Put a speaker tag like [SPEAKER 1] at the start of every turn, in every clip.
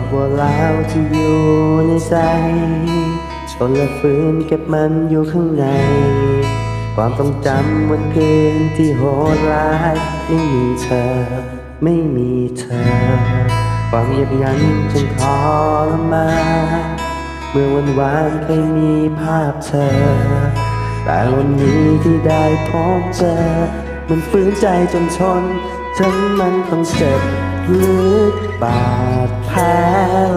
[SPEAKER 1] ความปวดร้าวที่อยู่ในใจทนและฝืนเก็บมันอยู่ข้างใน ความทรงจำวันคืนที่โหดร้ายไม่มีเธอ ไม่มีเธอ ความเงียบงันจนทรมานเมื่อวันวานเคยมีภาพเธอ แต่วันนี้ที่ได้พบเจอ มันฝืนใจจนชนฉันมันต้องเจ็บ ลึกบาดแผล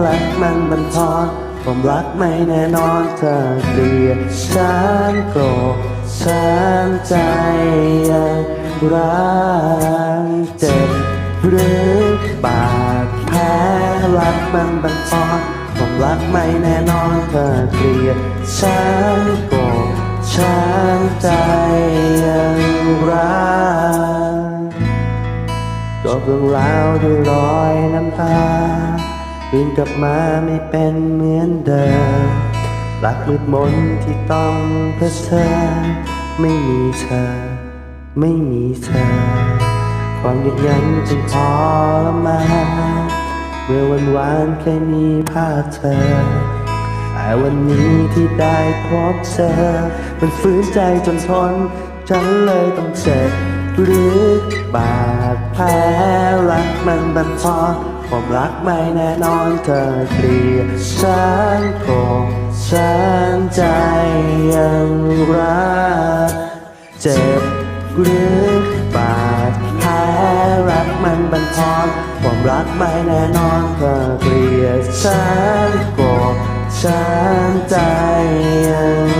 [SPEAKER 1] รักมันบันทอนความรักไม่แน่นอนเธอเกลียดฉันโกรธฉันใจยังรักเจ็บลึกบาดแผลรักมันบันทอนความรักไม่แน่นอนเธอเกลียดฉันโกรธฉันใจ เรื่องราวด้วยรอยน้ำตาคืนกลับมาไม่เป็นเหมือนเดิมรักมืดมนที่ต้องเพื่อเธอไม่มีเธอ ไม่มีเธอ ความยึดยันจึงทรมา เมื่อวันวานเคยมีภาพเธอแต่วันนี้ที่ได้พบเธอ มันฝืนใจจนทน ฉันเลยต้องเจ็บ ลึกบาดแผลรักมันบันทอนความรักไม่แน่นอนเธอเกลียดฉันโกรธฉันใจยังรักเจ็บลึกบาดแผลรักมันบันทอนความรักไม่แน่นอนเธอเกลียดฉันโกรธฉันใจยัง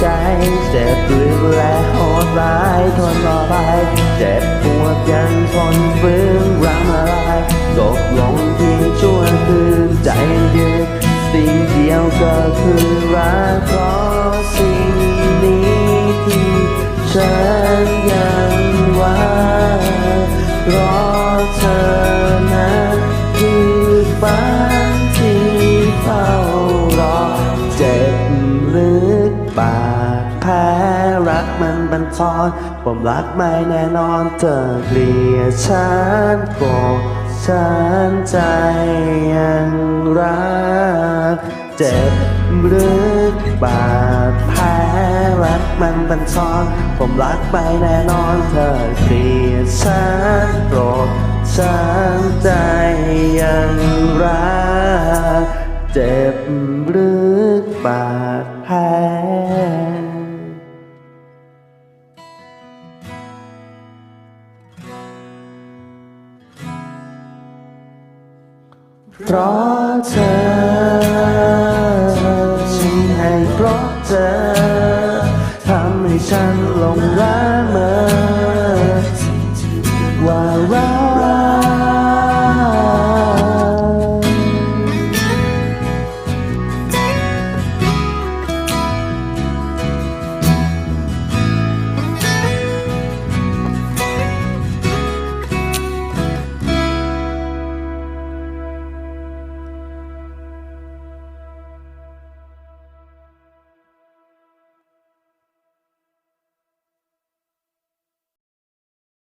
[SPEAKER 1] ใจ เจ็บลึกและโหดร้ายทนต่อไป เจ็บปวดยังทนฟื้นรำอะไรตกลงเพียงชั่วคืนใจยืดสิ่งเดียวก็คือรักเพราะสิ่งนี้ที่ฉันยัง มันบันทอนผมรักไม่แน่นอนเธอเกลียดฉันโกรธฉันใจยังรัก เจ็บลึกบาดแผลรักมันบันทอน ผมรักไม่แน่นอนเธอเกลียดฉันโกรธฉันใจยังรัก เจ็บลึกบาดแผล เพราะเธอฉันให้เพราะเธอทำให้ฉันหลงรัก